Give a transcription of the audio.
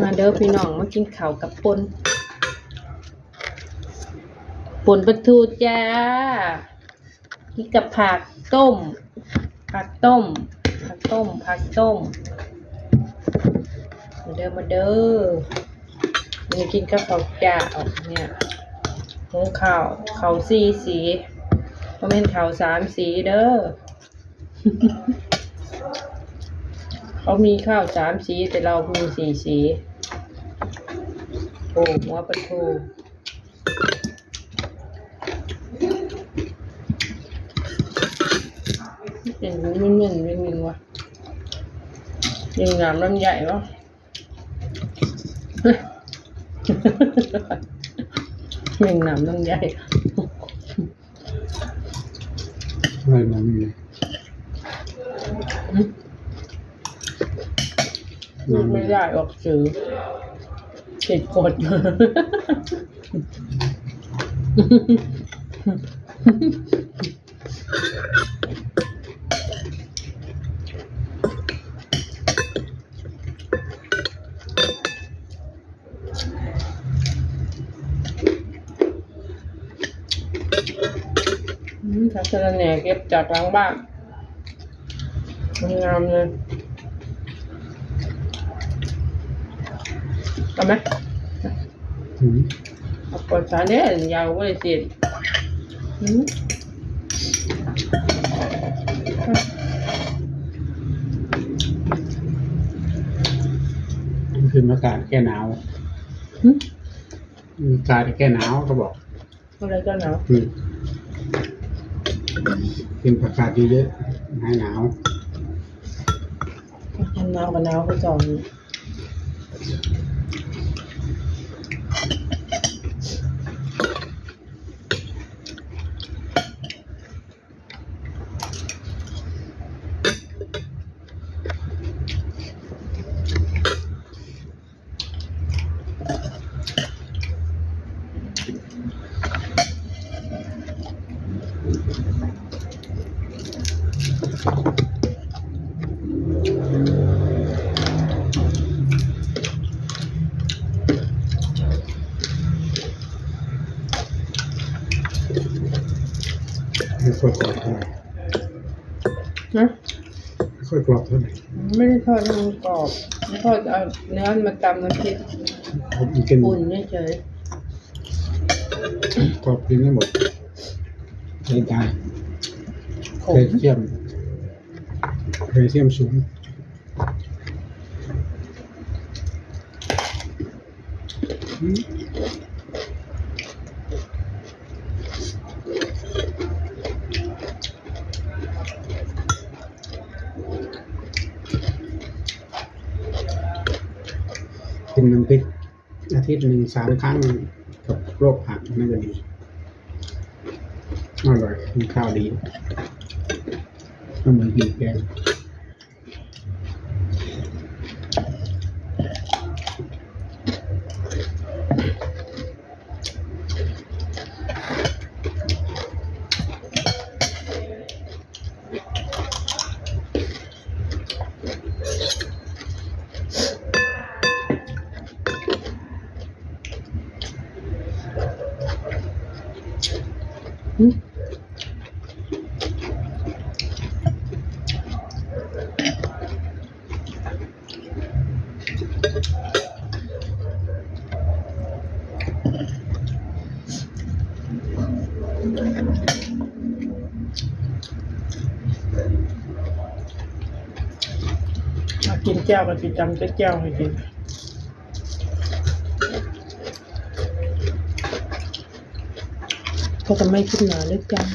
มาเด้อพี่น้องมากินข้าวกับปนปนปลาทูจ้ากินกับผักต้ม ผักต้ม ผักต้ม ผักต้ม มาเด้อมาเด้อนี่กินกับข้าวจ้าเอาเนี่ยหุงข้าวข้าวสีสีเพราะเป็นข้าวสามสีเด้อ เขามีข้าวสามสีแต่เรามีสี่สีโอ้หัวปลาทูเป็นหูมึนมึนมึนมึนวะยิงงามลำใหญ่วะยิงงามลำใหญ่อะไรมันมี พูดไม่ได้ออกสื่อติดกดทัศนแหน่เก็บจากหลังบ้านงามเลย เอาไหมหืมเอาปลดสายเนี่ยยาวก็เลยเสียอืมมันคืออากาศแก้หนาวอืมอากาศแก้หนาวเขาบอกอะไรกันหนาวอืมกินผักกาดเยอะๆหายหนาวหนาวกับหนาวไปสอง ไม่ค่อยกรอบเท่าไหร่นะไม่ค่อยกรอบเท่าไหร่ไม่ได้ทอดให้มันกรอบไม่ทอดเอาเนื้อมาตำน้ำพริกผมกินอุ่นเฉยกรอบกินไม่หมดใช้ได้ๆขเคมยเทียม เคยเทียมสูงกินน้ำพริกอาทิตย์หนึ่งสามครั้งกับโรคหักน่าจะดี อร่อยกินข้าวดีไม่เหมือนกินแกง กินแก้วกับจิจำจะแก้วให้กิน ก็จะไม่ขึ้นมาด้วยกัน